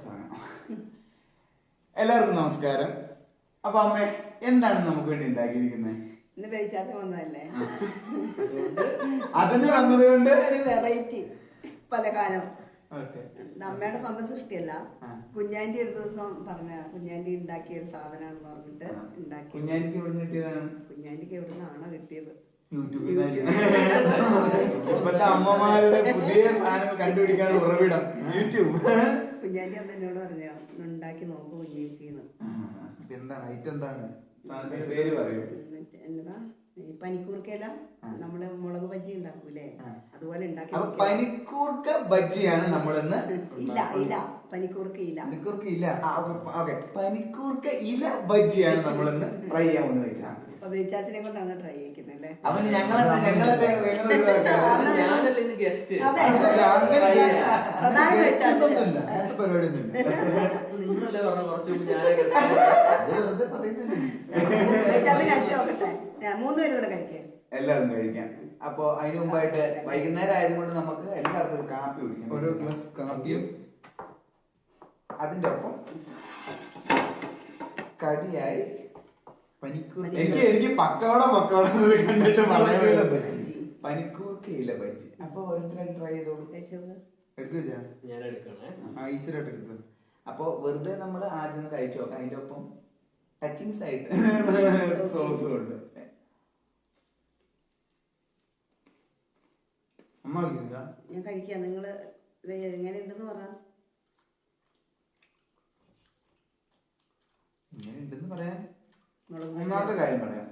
അവസാനം എല്ലാവർക്കും നമസ്കാരം. അപ്പൊ അമ്മ എന്താണ് നമുക്ക് വേണ്ടി ഉണ്ടാക്കിയിരിക്കുന്നത്? അതിന് വന്നത് കൊണ്ട്? വെറൈറ്റി ഇത് അമ്മയുടെ സ്വന്തം സൃഷ്ടിയല്ല. കുഞ്ഞാന്റെ ഒരു ദിവസം പറഞ്ഞ കുഞ്ഞാന്റി ഉണ്ടാക്കിയ ഒരു സാധനം പറഞ്ഞിട്ട് ഉണ്ടാക്കി. കുഞ്ഞാനിക്ക് ഇവിടെ കിട്ടിയതാണ്? കുഞ്ഞാന്റിക്ക് എവിടെ നിന്നാണോ കിട്ടിയത്. ഇപ്പത്തെ അമ്മമാരുടെ പുതിയ സാധനങ്ങൾ കണ്ടുപിടിക്കാൻ ഉറവിടം. യൂട്യൂബ്. കുഞ്ഞാന്റി അന്ന് എന്നോട് പറഞ്ഞു ഉണ്ടാക്കി നോക്കൂ കുഞ്ഞേച്ചിന്ന് ഇപ്പൊ എന്താണ്? ഐറ്റം എന്താണ്? പേര് പറയൂ. എന്നതാ? പനിക്കൂർക്കയില? നമ്മൾ മുളക് ബജ്ജി ഉണ്ടാക്കൂലേ? അതുപോലെ ഉണ്ടാക്കി. പനിക്കൂർക്ക ബജ്ജിയാണ് നമ്മളിന്ന് ഇല്ല ഇല്ല പനിക്കൂർക്ക ഇല്ല പനിക്കൂർക്ക ഇല്ല ഓക്കെ. പനിക്കൂർക്ക ഇല ബജ്ജിയാണ് നമ്മളിന്ന് ട്രൈ ചെയ്യാൻ വെച്ചാൽ കൊണ്ടാണ് ട്രൈ ചെയ്യിക്കുന്നത് അല്ലേ അവന് ഞങ്ങളെ ഞങ്ങളൊക്കെ. ഞാനല്ലേ ഇന്ന് ഗസ്റ്റ് അങ്ങനത്തെ പരിപാടിയൊന്നുമില്ല. നിങ്ങളല്ലേ പറഞ്ഞ കുറച്ച് ഞാനേ എല്ലാവരും കഴിക്കാം. അപ്പൊ അതിനു മുമ്പായിട്ട് വൈകുന്നേരം ആയതുകൊണ്ട് നമുക്ക് എല്ലാവർക്കും ഒരു കാപ്പി കുടിക്കാം ഓരോ ഗ്ലാസ് കാപ്പിയും. അതിന്റെ ഒപ്പം കടിയായി എനിക്ക് എനിക്ക് പക്കവട പക്കവട കണ്ടിട്ട്. ബജ്ജി. അപ്പൊ ട്രൈ ചെയ്തോളൂ. ഞാൻ എടുക്കണേ. അപ്പൊ വെറുതെ നമ്മൾ ആദ്യം കഴിച്ചു നോക്കാം. അതിന്റെ ഒപ്പം ടച്ചിങ്സ് ആയിട്ട് സോസ് ഉണ്ട്. ഞാൻ കഴിക്കാം. നിങ്ങൾ ഇത് എങ്ങനെ ഉണ്ടെന്ന് പറ. ഇങ്ങനെ ഉണ്ടെന്ന് പറയാൻ? ഒന്നാമത്തെ. കാര്യം പറയാം.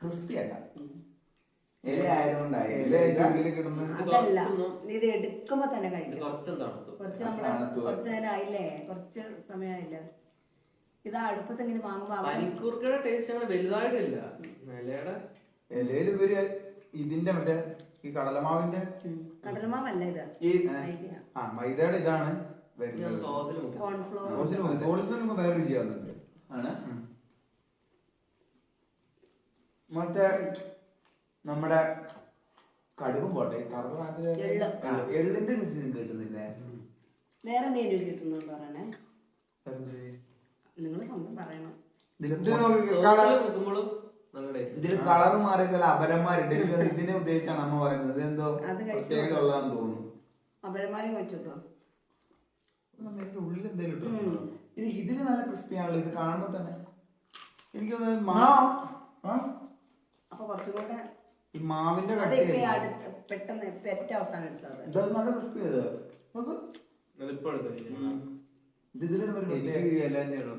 ക്രിസ്പി അല്ല. ഇല ആയതുകൊണ്ടായി ഇല അതിന്റെ ഉള്ളിൽ കിടന്ന് അതല്ല. ഇത് എടുക്കുമ്പോ തന്നെ കഴിക്കും. കുറച്ചും കുറച്ച് നമ്മൾ തണുത്തു. കുറച്ച് നേരം ആയില്ലേ? കുറച്ച് സമയമായില്ല ഇത് അടുപ്പത്ത് ഇങ്ങനെ വാങ്ങുമ്പോ അവിടെ പനിക്കൂർക്കയുടെ ടേസ്റ്റ് അങ്ങനെ വലുതായിട്ടില്ല. നിലയുടെ ഇലയിൽ ഇവർ ഇതിന്റെ മറ്റേ ഈ കടലമാവിന്റെ കടലമാവല്ല ഇത്. ഈ ആ മൈദയുടെ ഇതാണ് വരുന്നത്. സോസിൽ മുക്കി. കോൺഫ്ലോർ. വേറെ രുചിയാവുന്നുണ്ട്. ആണ്. ഉം. മറ്റേ നമ്മുടെ കടുകും പോട്ടെ എള്ള്. എള്ളിന്റെ രുചി നിങ്ങൾക്ക് കിട്ടുന്നില്ലേ? വേറെ എന്തെങ്കിലും രുചിട്ടുണ്ടോ പറയണേ? രുചി. നിങ്ങൾ സ്വന്തം പറയണം. നോക്ക് കളർ സോസിൽ മുക്കുമ്പോഴും നല്ല ടേസ്റ്റ് ഇതിൽ കളർ മാറിയ ചില അപരന്മാരുണ്ട്. എനിക്ക് തോന്നുന്നു ഇതിനെ ഉദ്ദേശിച്ചാണ് അമ്മ പറയുന്നത്. ഇതെന്തോ അത് കഴിച്ചു. പ്രത്യേകത ഉള്ളതാന്ന് തോന്നുന്നു. ഇതിന്റെ ഉള്ളിൽ ഇത് ഇതിന് നല്ല ക്രിസ്പി ആണല്ലോ. ഇത് കാണുമ്പോ തന്നെ. എനിക്ക് തോന്നുന്നത് ആ. മാ ആ? അപ്പൊ കുറച്ചും കൂടെ ഈ മാവിന്റെ അത് ഇപ്പൊ ഈ കട്ടിയായിരിക്കും. അടുത്ത് പെട്ടെന്ന് ഇപ്പൊ ഏറ്റവും അവസാനം എടുത്തത് ഇത് നല്ല ക്രിസ്പി അത് നോക്ക്. ഇപ്പൊ എടുക്കും ഇത് ഇതിലൊരു ഒരു എനിക്ക് പ്രത്യേക- ഇല തന്നെയുള്ളൂ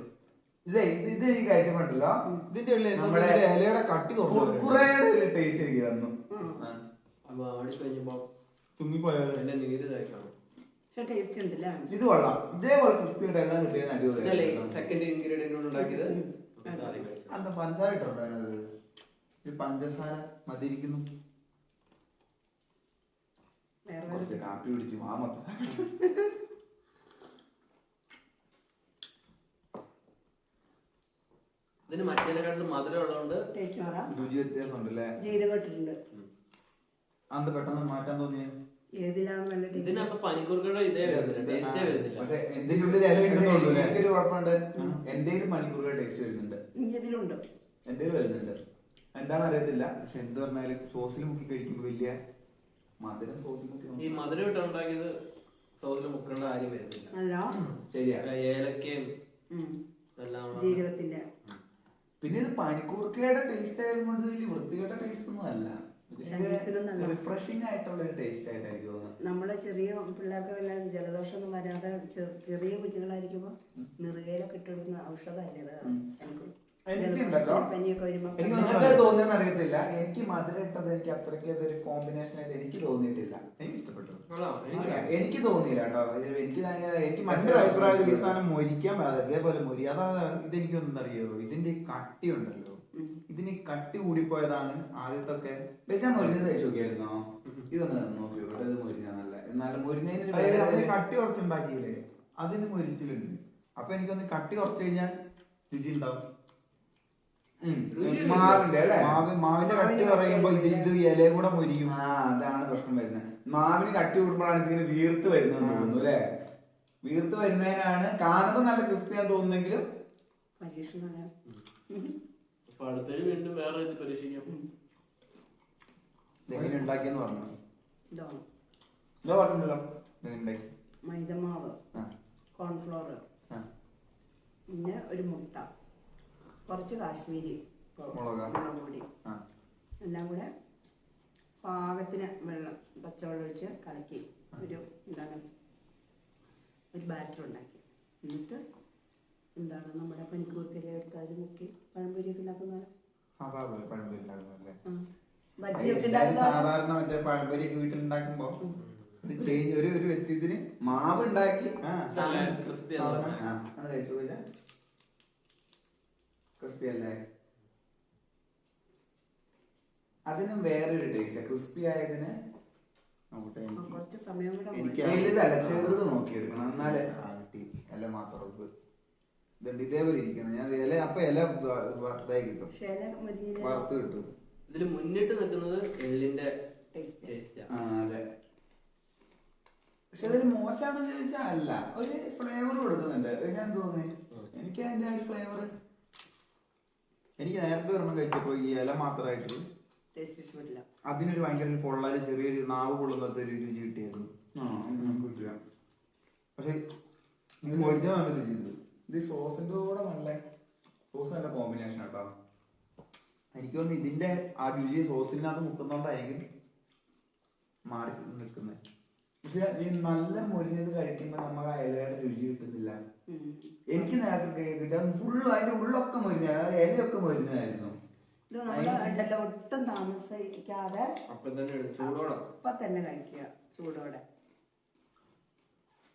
ഇതേ ഇത് ഇത് എനിക്ക് കഴിച്ചിട്ടുണ്ടല്ലോ ഇതിന്റെ ഉള്ളിൽ നമ്മുടെ ഇലയുടെ കട്ടി ഒരു ടേസ്റ്റ് എനിക്ക് വന്നു ഉം. ആ. അപ്പൊ അവിടെ കഴിഞ്ഞപ്പോ തുമ്മിപ്പോയാലോ എന്റെ നീര് തയ്ക്കണം പക്ഷെ ടേസ്റ്റ് ഉണ്ടല്ലേ ഇത് കൊള്ളാം. ഇതേപോലെ ക്രിസ്പി ആയിട്ട് എല്ലാം കിട്ടിയത് ഇതല്ലേ അടിപൊളിയായിരുന്നു സെക്കൻഡ് ഇൻഗ്രീഡിയന്റ് ഉണ്ടാക്കിയത്? അപ്പൊ അതിനകത്ത്? ഈ പഞ്ചസാര മതിയിരിക്കുന്നു. കുറച്ച് കാപ്പി പിടിച്ച് മാമത്ത ഇതിന് മറ്റേനെക്കാട്ടിലും മധുരം ഉള്ളതുകൊണ്ട് രുചി വ്യത്യാസം ഉണ്ടല്ലേ ജീരകം ഇട്ടിട്ടുണ്ട് അന്ത് പെട്ടെന്ന് മാറ്റാൻ തോന്നിയ? ഏതിലാണ് നല്ല ടേസ്റ്റ്? ഇതിനപ്പൊ പനിക്കൂർക്കയുടെ ടേസ്റ്റേ വരുന്നുണ്ട്. ഇതിലുണ്ട്. എന്റെയും വരുന്നുണ്ട്. എന്താണെന്ന് അറിയത്തില്ല പക്ഷെ എന്ത് പറഞ്ഞാലും സോസിൽ മുക്കി കഴിക്കുമ്പോ വലിയ മധുരം സോസിൽ മുക്കി ഈ മധുരം ഇട്ട് ഉണ്ടാക്കിയത് സോസിൽ മുക്കേണ്ട കാര്യം വരുന്നില്ല. അല്ല? ശരിയാ. ഏലക്കയും ഉം. എല്ലാം ജീരകത്തിന്റെ. പിന്നെ ഇത് പനിക്കൂർക്കയുടെ ടേസ്റ്റ് ആയതുകൊണ്ട് വലിയ വൃത്തികെട്ട ടേസ്റ്റ് ഒന്നും അല്ല. നല്ല- റിഫ്രഷിംഗ് ആയിട്ടുള്ള ഒരു ടേസ്റ്റ് ആയിട്ട് എനിക്ക് തോന്നുന്നത്. നമ്മൾ ചെറിയ പിള്ളേർക്ക് വല്ല ജലദോഷമൊന്നും വരാതെ ചെറിയ കുഞ്ഞുങ്ങളായിരിക്കുമ്പോ നിറുകയിലൊക്കെ ഔഷധം ഔഷധമല്ലേ അത് എനിക്ക് എനിക്കുണ്ടല്ലോ. എനിക്ക് നിങ്ങൾക്ക് തോന്നിയെന്ന് അറിയത്തില്ല. എനിക്ക് മധുര ഇട്ടത് എനിക്ക് അത്രയ്ക്ക് അതൊരു കോമ്പിനേഷൻ ആയിട്ട് എനിക്ക് തോന്നിയിട്ടില്ല. എനിക്ക് തോന്നിയില്ല കേട്ടോ. എനിക്ക് എനിക്ക് മറ്റൊരു അഭിപ്രായത്തിൽ ഈ സാധനം മൊരിക്കാൻ പാടില്ല. അതേപോലെ മൊരി അതാണ് ഇതെനിക്കൊന്നും അറിയോ ഇതിന്റെ കട്ടി ഉണ്ടല്ലോ. ഇതിന് കട്ടി കൂടിപ്പോയതാണ് ആദ്യത്തൊക്കെ. വെച്ചാൽ മൊരിഞ്ഞത് കഴിച്ചു നോക്കിയായിരുന്നോ? ഇതൊന്ന് നോക്കി. ഇവിടെ ഇത് മൊരിഞ്ഞ നല്ല. എന്നാലും മൊരിഞ്ഞതിന് കട്ടി കുറച്ചുണ്ടാക്കിയില്ലേ? അതിന് മൊരിച്ചിലുണ്ട്. അപ്പൊ എനിക്കൊന്ന് കട്ടി കുറച്ച് കഴിഞ്ഞാൽ രുചി ഉണ്ടാവും. മാവിന്റെ അല്ലേ? മാവ് മാവിന്റെ കട്ടി പറയുമ്പോ ഇത് ഇത് ഇല കൂടെ മുരിയും. ആ അതാണ് പ്രശ്നം വരുന്നത്. മാവിന് കട്ടി കൂടുമ്പോഴാണ് ഇതിങ്ങനെ വീർത്ത് വരുന്നത് തോന്നുന്നു അല്ലേ? വീർത്ത് വരുന്നതിനാണ് കാണുമ്പോൾ നല്ല ക്രിസ്പിയാന്ന് തോന്നുന്നെങ്കിലും വീണ്ടും വേറെ ഇത് പരീക്ഷിക്കാം. ഇതെങ്ങനെ ഉണ്ടാക്കിയെന്ന് പറഞ്ഞു? ഇതാണ് ഇതാ പറഞ്ഞല്ലോ ഇതെങ്ങനെ ഉണ്ടാക്കി? മൈദമാവ് കോൺഫ്ലോർ പിന്നെ ഒരു മുട്ട. കുറച്ച് കാശ്മീരി മുളക്. മുളക് പൊടി. എല്ലാം കൂടെ പാകത്തിന് വെള്ളം പച്ചവെള്ളം ഒഴിച്ച് കലക്കി ഒരു എന്താണ് ഒരു ബാറ്റർ ഉണ്ടാക്കി. എന്നിട്ട് എന്താണ് നമ്മുടെ പനിക്കൂർക്കരി എടുത്ത് അതിൽ മുക്കി പഴംപൊരിയൊക്കെ ഉണ്ടാക്കുന്ന സാധാ പോലെ പഴംപൊരി ഉണ്ടാക്കുന്നതല്ലേ? ആ. ബജ്ജിയൊക്കെ എല്ലാരും ഉണ്ടാക്കുന്ന സാധാരണ മറ്റേ പഴംപൊരി വീട്ടിലുണ്ടാക്കുമ്പോ ഒരു ചേഞ്ച് ഒരു ഒരു വ്യക്തിത്തിന് മാവ് ഉണ്ടാക്കി ആ. സാധനം അത് കഴിച്ചു പോയില്ല? ക്രിസ്പി അല്ലേ? അതിനും വേറൊരു ടേസ്റ്റ് ക്രിസ്പി ആയതിന് കുറച്ച് സമയം എനിക്ക്. വലുതല്ല ചെറുത് നോക്കിയെടുക്കണം. എന്നാലേ കിട്ടി. ഇല മാത്രം ഇതുണ്ട് ഇതേപോലെ ഇരിക്കണം. ഞാൻ ഇല അപ്പൊ ഇല ഇതായി കിട്ടും. വറുത്ത് കിട്ടും. ഇതിൽ മുന്നിട്ട് നിൽക്കുന്നത് എള്ളിന്റെ അതെ. പക്ഷെ അതൊരു മോശമാണെന്ന് ചോദിച്ചാൽ അല്ല. ഒരു ഫ്ലേവർ കൊടുക്കുന്നുണ്ട്. ഞാൻ തോന്നി എനിക്ക് അതിന്റെ ആ ഒരു ഫ്ലേവർ എനിക്ക് നേരത്തെ ഒരെണ്ണം കഴിച്ചപ്പോ ഈ ഇല മാത്രമായിട്ട് ഇഷ്ടപ്പെട്ടില്ല. അതിനൊരു ഭയങ്കര ഒരു പൊള്ളൽ ചെറിയൊരു നാവ് പൊള്ളുന്നത്തെ ഒരു രുചി കിട്ടിയായിരുന്നു പക്ഷെ മൊഴിഞ്ഞ നല്ല രുചി ഇത് സോസിന്റെ കൂടെ നല്ല സോസ് നല്ല കോമ്പിനേഷൻ കേട്ടോ എനിക്ക് തോന്നുന്നു ഇതിന്റെ ആ രുചി സോസിനകത്ത് മുക്കുന്നോണ്ടായിരിക്കും മാറി നിൽക്കുന്നത് പക്ഷെ ഈ നല്ല മുരിഞ്ഞത് കഴിക്കുമ്പോ നമുക്ക് ആ ഇലയുടെ രുചി കിട്ടുന്നില്ല. എനിക്ക് നേരത്തെ കിട്ടാൻ ഫുൾ അതിന്റെ ഉള്ളൊക്കെ മരുന്ന് അതായത് ഇലയൊക്കെ മരുന്നായിരുന്നു ഇത് നമ്മൾ ഉണ്ടല്ലോ ഒട്ടും താമസിക്കാതെ അപ്പൊ തന്നെ എടുത്ത് ചൂടോടെ. അപ്പൊ തന്നെ കഴിക്കുക ചൂടോടെ.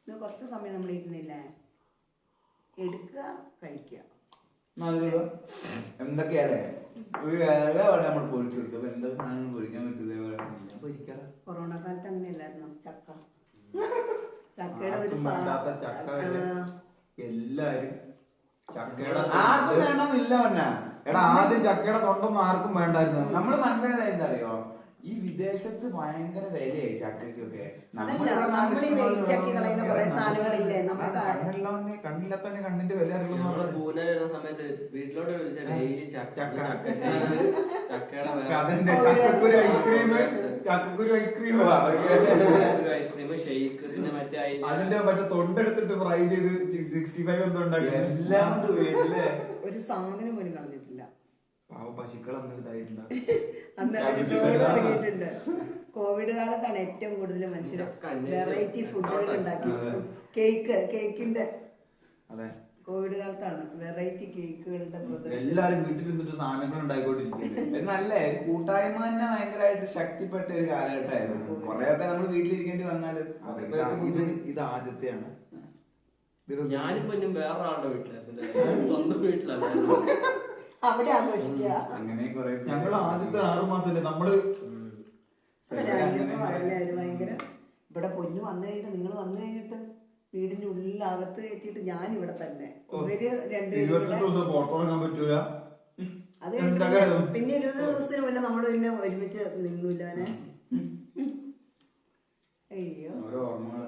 ഇത് കുറച്ച് സമയം നമ്മൾ ഇരുന്നില്ലേ? എടുക്കുക കഴിക്കുക. നല്ല എന്തൊക്കെയാലേ ഒരു ഇല വേണം നമ്മൾ പൊരിച്ചു കൊടുക്കും അപ്പൊ എന്താ സാധനം പൊരിക്കാൻ പറ്റില്ല പൊരിക്കാറ് കൊറോണ കാലത്ത് അങ്ങനെയല്ലായിരുന്നു? ചക്ക. ചക്കയുടെ ഒരു ചക്ക എല്ലാരും ചക്കയുടെ ആർക്കും വേണമെന്നില്ല മന്നാ എടാ ആദ്യം ചക്കയുടെ തൊണ്ടൊന്നും ആർക്കും വേണ്ടായിരുന്നു. നമ്മൾ മനസ്സിലായത് എന്താ അറിയോ? ഈ വിദേശത്ത് ഭയങ്കര വിലയായി ചക്കയ്ക്കൊക്കെ കണ്ണില്ലാത്തവനെ കണ്ണില്ലാത്തവനെ കണ്ണിന്റെ വില അറിയുള്ളൂ ഞങ്ങൾ പൂനെ വരുന്ന സമയത്ത് വീട്ടിലോട്ട് വിളിച്ച ഡെയിലി ചക്കക്കുരു ഐസ്ക്രീം. ചക്കക്കുരു ഐസ്ക്രീം ഐസ്ക്രീം ഷെയ്ക്ക് പിന്നെ മറ്റേ അതിന്റെ- മറ്റേ തൊണ്ടെടുത്തിട്ട് ഫ്രൈ ചെയ്ത് സിക്സ്റ്റി ഫൈവ് എന്തോ ഉണ്ടാക്കി എല്ലാം ഒരു സാധനം പോലും കളഞ്ഞിട്ടില്ല. പാവ പശുക്കൾ അന്ന് കോവിഡ് കാലത്താണ് ഏറ്റവും കൂടുതൽ മനുഷ്യർ വെറൈറ്റി ഫുഡുകൾ ഉണ്ടാക്കി. കേക്ക് കേക്കിന്റെ. അതെ. കോവിഡ് കാലത്താണ് വെറൈറ്റി കേക്കുകളുടെ എല്ലാരും വീട്ടിൽ നിന്നിട്ട് സാധനങ്ങൾ ഉണ്ടായിക്കൊണ്ടിരിക്കുന്നത് കൂട്ടായ്മ തന്നെ ഭയങ്കരമായിട്ട് ശക്തിപ്പെട്ട ഒരു കാലഘട്ടമായിരുന്നു. കൊറേയൊക്കെ നമ്മൾ വീട്ടിലിരിക്കേണ്ടി വന്നാലും ഇതാ- ഇത് ആദ്യത്തെയാണ്. ഞാനും പിന്നെ വേറൊരാളുടെ ആളുടെ വീട്ടിലായിരുന്നു സ്വന്തം വീട്ടിലല്ല അവിടെ ആഘോഷിക്കുക അങ്ങനെ കുറെ ഞങ്ങൾ ആദ്യത്തെ ആറു മാസല്ലേ നമ്മൾ ഭയങ്കര? ഇവിടെ പൊന്നു വന്നു കഴിഞ്ഞിട്ട് നിങ്ങൾ വന്നു കഴിഞ്ഞിട്ട് വീടിന്റെ ഉള്ളിൽ അകത്ത് കയറ്റിയിട്ട് ഞാൻ ഇവിടെ തന്നെ ഇവർ രണ്ടുപേരും അത്? പിന്നെ ഇരുപത് ദിവസത്തിന് മുന്നേ നമ്മൾ പിന്നെ ഒരുമിച്ച് നിന്നില്ല അയ്യോ. ഓരോ ഓർമ്മകൾ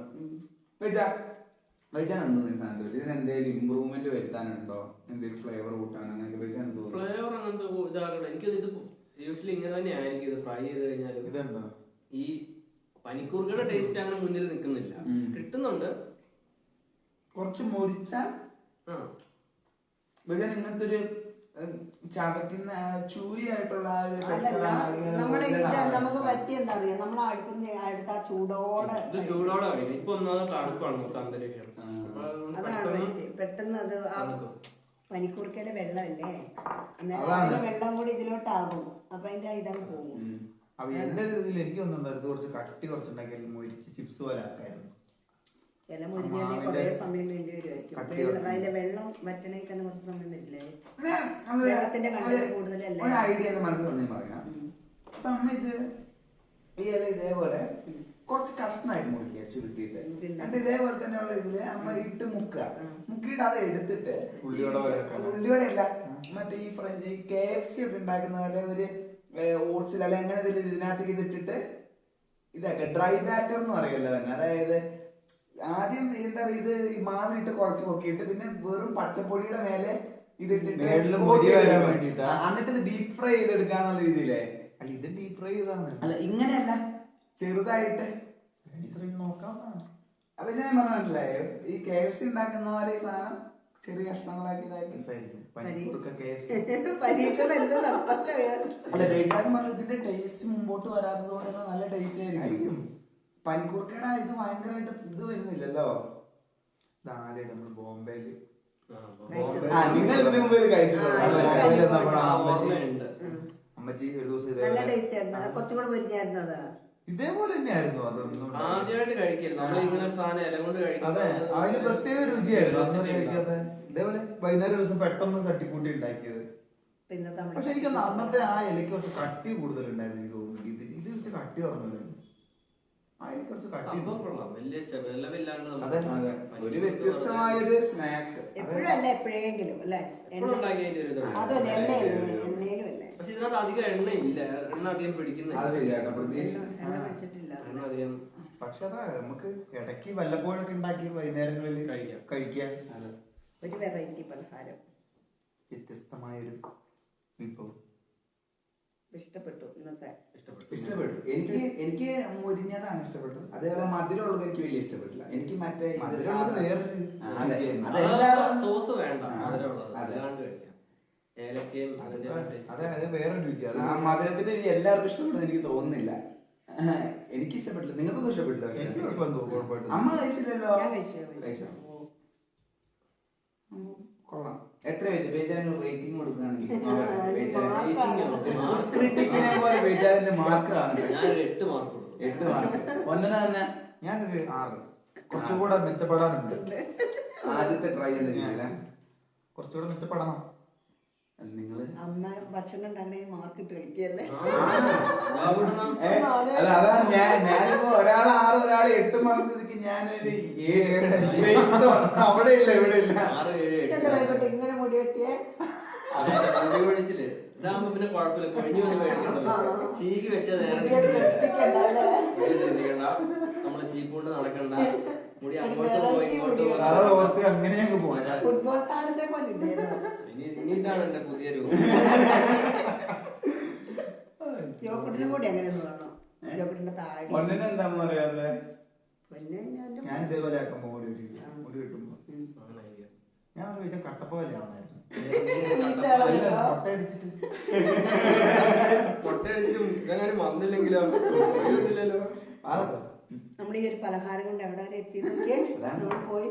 വെച്ചാൽ എന്തോ സാധനത്തിൽ ഇതിന് എന്തെങ്കിലും ഇമ്പ്രൂവ്മെന്റ് വരുത്താനുണ്ടോ? എന്തെങ്കിലും ഫ്ലേവർ കൂട്ടാൻ അങ്ങനെ എന്ത് ഫ്ലേവർ അങ്ങനത്തെ ഇതാകണം എനിക്കത് ഇത് യൂഷ്വലി ഇങ്ങനെ തന്നെ ആയിരിക്കും ഇത് ഫ്രൈ ചെയ്ത് കഴിഞ്ഞാൽ ഇതുണ്ടോ ഈ പനിക്കൂർക്കയുടെ ടേസ്റ്റ് അങ്ങനെ മുന്നിൽ നിൽക്കുന്നില്ല. കിട്ടുന്നുണ്ട്. കുറച്ച് മുറിച്ചാൽ ആ. ഇങ്ങനത്തെ ഒരു ചവയ്ക്കുന്ന ചൂരിയായിട്ടുള്ള ആ ഒരു നമ്മൾ ഇത് നമുക്ക് പറ്റിയ എന്താ അറിയാ? നമ്മൾ അടുപ്പിന്ന് അടുത്ത ആ ചൂടോടെ ഇത് ചൂടോടെ ഇപ്പൊ ഒന്നാമത് തണുപ്പാണ് മൊത്തം അന്തരീക്ഷം ആ. അപ്പൊ അതുകൊണ്ട് അതാണ് പെട്ടെന്ന് അത്. പനിക്കൂർക്കയിലെ വെള്ളമല്ലേ? അന്നേരം അതാണ്. വെള്ളം കൂടി ഇതിലോട്ടാകും. അപ്പൊ അതിന്റെ ഇതങ്ങ് പോകും. അപ്പൊ എന്റെ ഒരു ഇതിൽ എനിക്ക് ഒന്നുണ്ടായിരുന്നു കുറച്ച് കട്ടി കുറച്ചുണ്ടാക്കിയാൽ മുരിച്ച് ചിപ്സ് പോലെ ആക്കായിരുന്നു. ചില മാവിന്റെ കുറേ സമയം വേണ്ടി വരുമായിരിക്കും. വെള്ളം- കുറഞ്ഞു. അതിലെ വെള്ളം വറ്റണമെങ്കിൽ തന്നെ കുറച്ച് സമയം വരില്ലേ? വെള്ളത്തിന്റെ content കൂടുതലല്ലേ? ഒരു ഐഡിയ മനസ്സിൽ പറയാം. അപ്പൊ അമ്മ ഇത് ഇതേപോലെ കുറച്ച് കഷ്ണമായിട്ട് മുറിക്കുക ചുരുട്ടിയിട്ട്. എന്നിട്ട് ഇതേപോലെ തന്നെയുള്ള ഇതിൽ അമ്മ ഇട്ട് മുക്കുക. മുക്കിയിട്ട് അത് എടുത്തിട്ട് ഉള്ളിയോടെ അല്ല മറ്റേ ഈ ഫ്രഞ്ച് ഈ കെ എഫ് സി ഒക്കെ ഉണ്ടാക്കുന്ന പോലെ ഒരു ഓട്സിൽ അല്ലെ അങ്ങനെ ഇതിൽ ഇതിനകത്തേക്ക് ഇതിട്ടിട്ട് ഇതൊക്കെ ഡ്രൈ ബാറ്റർ എന്ന് പറയുമല്ലോ തന്നെ അതായത് ആദ്യം എന്താ പറയുക ഇത് ഈ മാവിട്ട് കുറച്ച് പൊക്കിയിട്ട് പിന്നെ വെറും പച്ചപ്പൊടിയുടെ മേലെ ഇതിട്ടിട്ട് എന്നിട്ട് ഇത് ഡീപ് ഫ്രൈ ചെയ്തെടുക്കാന്നുള്ള രീതിയിലേ. അല്ല ഇത് ഡീപ് ഫ്രൈ ചെയ്താണ് അല്ല ഇങ്ങനെയല്ല. ചെറുതായിട്ട്. നോക്കാം. അപ്പൊ ഞാൻ പറഞ്ഞ മനസ്സിലായോ? ഈ കെ എഫ് സി ഉണ്ടാക്കുന്ന പോലെ ഈ സാധനം ചെറിയ കഷ്ണങ്ങളാക്കി ഇതാക്കി. പനിക്കൂർക്ക KFC. പരീക്ഷണം എന്ത് നടത്തല്ലോ വേറെ. അല്ല ബേജാനും ഇതിന്റെ ടേസ്റ്റ് മുമ്പോട്ട് വരാത്തത് കൊണ്ട് നല്ല ടേസ്റ്റ് ആയിരിക്കും. പനിക്കൂർക്കയുടെ ഇത് ഭയങ്കരമായിട്ട് ഇത് വരുന്നില്ലല്ലോ? ആദ്യമായിട്ട് നമ്മൾ ബോംബെയിൽ. നിങ്ങൾ ഇതിനു മുമ്പ് ഇത് കഴിച്ചിട്ടുണ്ടോ? അമ്മച്ചി. ഒരു ദിവസം നല്ല ഇതേപോലെ ടേസ്റ്റ് ആയിരുന്നു. അത് കുറച്ചും കൂടെ പൊരിഞ്ഞായിരുന്നു അത്. ഇതേപോലെ തന്നെയായിരുന്നു അതൊന്നും ആദ്യമായിട്ട് കഴിക്കരുത്. നമ്മൾ ഇങ്ങനെ ഒരു സാധനം ഇല കൊണ്ട് അതെ. അതിന് പ്രത്യേക രുചിയായിരുന്നു. അതൊന്നും കഴിക്കാതെ ഇതേപോലെ വൈകുന്നേരം ഒരു ദിവസം പെട്ടെന്ന് തട്ടിക്കൂട്ടി ഉണ്ടാക്കിയത്. നമ്മൾ പക്ഷെ എനിക്ക് അന്നത്തെ ആ ഇലയ്ക്ക് കുറച്ച് കട്ടി കൂടുതൽ ഉണ്ടായിരുന്നു എനിക്ക് തോന്നുന്നു. ഇത് ഇത് കുറച്ച് കട്ടി അതെ, അതെ. പനിക്കൂർക്ക ഒരു വ്യത്യസ്തമായൊരു സ്നാക്ക്. എപ്പോഴും അല്ല എപ്പോഴെങ്കിലും ഒരു അല്ലേ പക്ഷെ ഇതിനകത്ത് അധികം എണ്ണയില്ല. എണ്ണ അധികം അത് പിടിക്കുന്നില്ല ശരിയാട്ടോ പ്രതീക്ഷ. എണ്ണ വെച്ചിട്ടില്ല പിടിച്ചിട്ടില്ല അധികം പക്ഷെ അതാ നമുക്ക് ഇടയ്ക്ക് വല്ലപ്പോഴൊക്കെ ഉണ്ടാക്കി വൈകുന്നേരങ്ങളിൽ കഴിക്കാം. കഴിക്കാൻ ഒരു വെറൈറ്റി പലഹാരം. വ്യത്യസ്തമായൊരു വിഭവം. ഇഷ്ടപ്പെട്ടു ഇന്നത്തെ. ഇഷ്ടപ്പെട്ടു. ഇഷ്ടപ്പെട്ടു. എനിക്ക് എനിക്ക് മുരിഞ്ഞതാണ് ഇഷ്ടപ്പെട്ടത്. അതേപോലെ മധുരമുള്ളത് എനിക്ക് വലിയ ഇഷ്ടപ്പെട്ടില്ല. എനിക്ക് മറ്റേ മധുരം മധുരമുള്ളത് സാധാ- വേറൊരു ആ, അതെ. അതെല്ലാവരും സോസ് വേണ്ട ആ, മധുരമുള്ളത്. അതെ. അല്ലാണ്ട് ഏലക്കയും അതിന്റെ അതെ അതെ വേറെ രുചി ആ മധുരത്തിന്റെ രുചി. എല്ലാവർക്കും ഇഷ്ടപ്പെട്ടത് എനിക്ക് തോന്നുന്നില്ല. എനിക്ക് ഇഷ്ടപ്പെട്ടില്ല. നിങ്ങൾക്കും ഇഷ്ടപ്പെട്ടില്ല എനിക്ക് അമ്മ കഴിച്ചില്ലല്ലോ? കൊള്ളാം. എത്ര വെച്ച് ബേജാന് റേറ്റിംഗ് കൊടുക്കുകയാണെങ്കിൽ. ക്രിട്ടിക്കിനെ പോലെ മാർക്ക് എട്ട് മാർക്ക് എട്ട് മാർക്ക് ഒന്നര തന്നെ? ഞാനൊരു ആറ്. കുറച്ചുകൂടെ മെച്ചപ്പെടാനുണ്ട്. ആദ്യത്തെ ട്രൈ ചെയ്തിട്ടില്ല കുറച്ചുകൂടെ മെച്ചപ്പെടണം. നിങ്ങൾ? അമ്മ ഭക്ഷണം കളിക്കല്ലേ അല്ല, അതാണ് ഞാൻ ഞാനിപ്പോ ഒരാൾ ആറ് ഒരാൾ എട്ട് മാസത്തേക്ക് ഞാനൊരു ഏഴ് അവിടെ ഇല്ല ഇവിടെ ഇല്ല. ഇങ്ങനെ മുടി വെട്ടിയേ? അതെ, മുടി കൊഴിച്ചിൽ. ഇതാകുമ്പോ പിന്നെ കുഴപ്പമില്ല കൊഴിഞ്ഞു വന്ന് മേടിക്കണ്ടല്ലോ ചീകി വെച്ച നേരം നമ്മൾ ചീപ്പുകൊണ്ട് നടക്കണ്ട. മുടി അങ്ങോട്ട് പോയി ഇങ്ങോട്ട് ഫുട്ബോൾ താരത്തെ പോലെ ഇനി ഇതാണ് എന്റെ പുതിയ രൂപം. ജോക്കുട്ടിനും കൂടി അങ്ങനെ ഒന്ന് വേണം ജോക്കുട്ടിന്റെ താടി. ഒന്നിനെ എന്താ പറയാതെ? പിന്നെ ഞാൻ ഞാൻ ഇതേപോലെ ആക്കുമ്പോ മുടി ഒരു മുടി കിട്ടുമ്പോ. ഞാൻ വിചാരിച്ച കട്ടപ്പ പോലെ ആവുന്നായിരുന്നു പൊട്ടയടിച്ചിട്ടും ഇതെങ്ങാനും വന്നില്ലെങ്കിലോ? ഒഴിവില്ലല്ലോ അതൊക്കെ. നമ്മുടെ ഈ ഒരു പലഹാരം കൊണ്ട് എവിടെ വരെ എത്തി നോക്കിയേ അതാണ്. നമ്മൾ പോയി.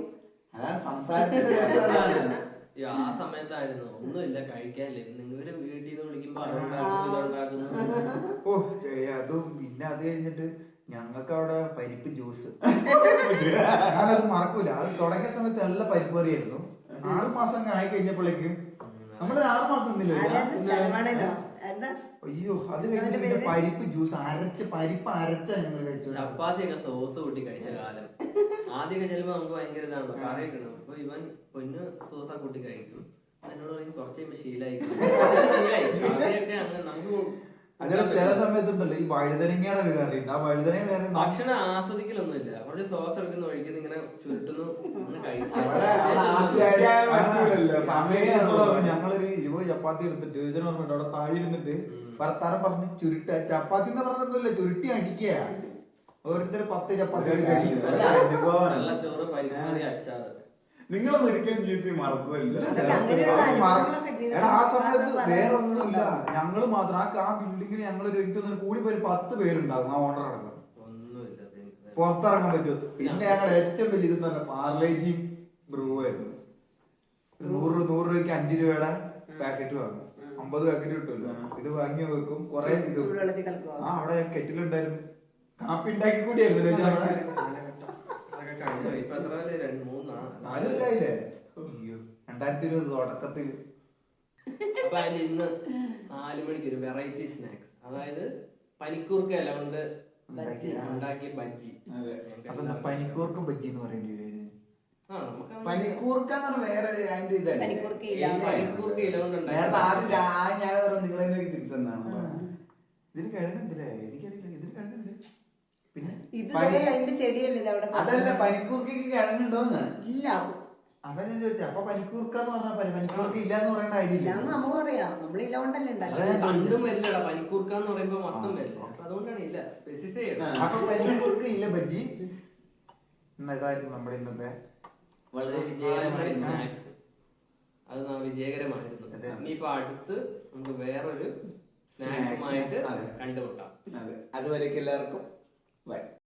അതാണ് സംസാരത്തിന്റെ രസം അതാണ്. ആ സമയത്തായിരുന്നു. ഒന്നുമില്ല കഴിക്കാനില്ല. നിങ്ങൾ വീട്ടിൽ നിന്ന് വിളിക്കുമ്പോ ഓ അതും പിന്നെ അത് കഴിഞ്ഞിട്ട് ഞങ്ങൾക്ക് അവിടെ പരിപ്പ് ജ്യൂസ്. ഞാനത് മറക്കൂല. അത് തുടങ്ങിയ സമയത്ത് നല്ല പരിപ്പ് കറിയായിരുന്നു. ആറ് മാസം അങ്ങ് ആയി കഴിഞ്ഞപ്പോഴേക്കും നമ്മളൊരു ആറ് മാസം എന്തില്ല? അയ്യോ അത് പരിപ്പ് ജ്യൂസ് അരച്ച് പരിപ്പ് അരച്ച ഞങ്ങൾ കഴിച്ചു ചപ്പാത്തിയൊക്കെ സോസ് കൂട്ടി കഴിച്ച കാലം. ആദ്യമൊക്കെ ചെല്ലുമ്പോ നമുക്ക് ഭയങ്കര ഇതാണ്. കറിയൊക്കെ ഉണ്ടാവും അപ്പൊ ഇവൻ പൊന്ന് സോസ കൂട്ടി കഴിക്കും. എന്നോട് പറയും കുറച്ച് കഴിയുമ്പോ ശീലായി ശീലായി അങ്ങനെ നമുക്ക് അങ്ങനെ ചില സമയത്തുണ്ടല്ലോ ഈ വഴുതനങ്ങയുടെ ഒരു കറി ഉണ്ട്. ആ വഴുതനയുടെ കറി ഭക്ഷണം ആസ്വദിക്കലൊന്നുമില്ല. കുറച്ച് സോസ് എടുക്കുന്ന വഴിക്ക് ഇങ്ങനെ ചുരുട്ടുന്നു സമയം ഞങ്ങൾ ഞങ്ങളൊരു ഇരുപത് ചപ്പാത്തി എടുത്തിട്ട് ഇതിന് പറഞ്ഞിട്ട് അവിടെ താഴെ ഇരുന്നിട്ട് പരത്താരം പറഞ്ഞ് ചുരുട്ട ചപ്പാത്തി എന്ന് പറഞ്ഞില്ല ചുരുട്ടി അടിക്കുക. ഓരോരുത്തർ പത്ത് ചപ്പാത്തി അടിക്കുക അല്ല, അനുഭവമാണ്. അച്ചാറ്. നിങ്ങളത് ഒരിക്കലും ജീവിതത്തിൽ മറക്കുമല്ലോ എടാ ആ സമയത്ത് വേറൊന്നുമില്ല. വേറെ പല ഒന്നുമില്ല ഞങ്ങൾ മാത്രം ആ ആ ബിൽഡിങ്ങിൽ ഞങ്ങൾ ഒരു കൂടി പോയി പത്ത് പേരുണ്ടാകും ആ ഓണർ അടക്കം. പുറത്തിറങ്ങാൻ പറ്റും പിന്നെ ഞങ്ങൾ ഏറ്റവും വലിയ ഇത് തന്നെ പാർലേജിയും ബ്രൂ ആയിരുന്നു. നൂറ് രൂപ നൂറ് രൂപയ്ക്ക് അഞ്ച് രൂപയുടെ പാക്കറ്റ് വാങ്ങും. അമ്പത് പാക്കറ്റ് കിട്ടുമല്ലോ. ഇത് വാങ്ങി വെക്കും. കുറെ ഇത്? ആ അവിടെ കെറ്റിലുണ്ടായിരുന്നു കാപ്പി ഉണ്ടാക്കി കൂടിയായിരുന്നു അയ്യോ രണ്ടായിരത്തി ഇരുപത് തുടക്കത്തിൽ അപ്പൊ അതിന് ഇന്ന് നാല് മണിക്ക് ഒരു വെറൈറ്റി സ്നാക്സ് അതായത് പനിക്കൂർക്ക ഇല കൊണ്ട് ബജ്ജി. ഉണ്ടാക്കിയ ബജ്ജി. അതെ. അപ്പൊ പനിക്കൂർക്ക് ബജ്ജി എന്ന് പറയേണ്ടി വരും ആ, നമുക്ക് പനിക്കൂർക്ക എന്ന് പറഞ്ഞ വേറെ ഒരു അതിന്റെ ഇതല്ലേ? പനിക്കൂർക്ക ഇല. ഏത് പനിക്കൂർക്ക ഇല കൊണ്ട് നേരത്തെ ആദ്യം ഞാൻ പറഞ്ഞു നിങ്ങൾ തന്നെ ഇതിന് കിഴങ്ങുണ്ടല്ലേ എനിക്കറിയില്ല. ഇതിന് പിന്നെ ഇത് ദേ അതിന്റെ ചെടിയല്ലേ ഇത് അവിടെ അതല്ല കിഴങ്ങുണ്ടോന്ന്? ഇല്ല പറഞ്ഞാൽ പനിക്കൂർക്ക് ഇല്ലാന്ന് പറയേണ്ട കാര്യമില്ല. ഇല്ലാന്ന് നമുക്ക് പറയാം നമ്മളില്ല കൊണ്ടല്ലേ അതെ. ഉണ്ടാക്കി തണ്ടും വരില്ലടാ പനിക്കൂർക്ക എന്ന് പറയുമ്പോ മൊത്തം വരില്ല അപ്പൊ അതുകൊണ്ടാണ് ഇല്ല സ്പെസിഫൈ ചെയ്യണം. അപ്പൊ പനിക്കൂർക്ക് ഇല്ല ബജ്ജി. നമ്മുടെ ഇന്നത്തെ വളരെ snack. അത് വിജയകരമായിരുന്നു. ഇനിയിപ്പോ അടുത്ത് നമുക്ക് വേറൊരു സ്നാക്കുമായിട്ട്. കണ്ടുമുട്ടാം. അതെ. അതുവരേക്കും എല്ലാവർക്കും Right.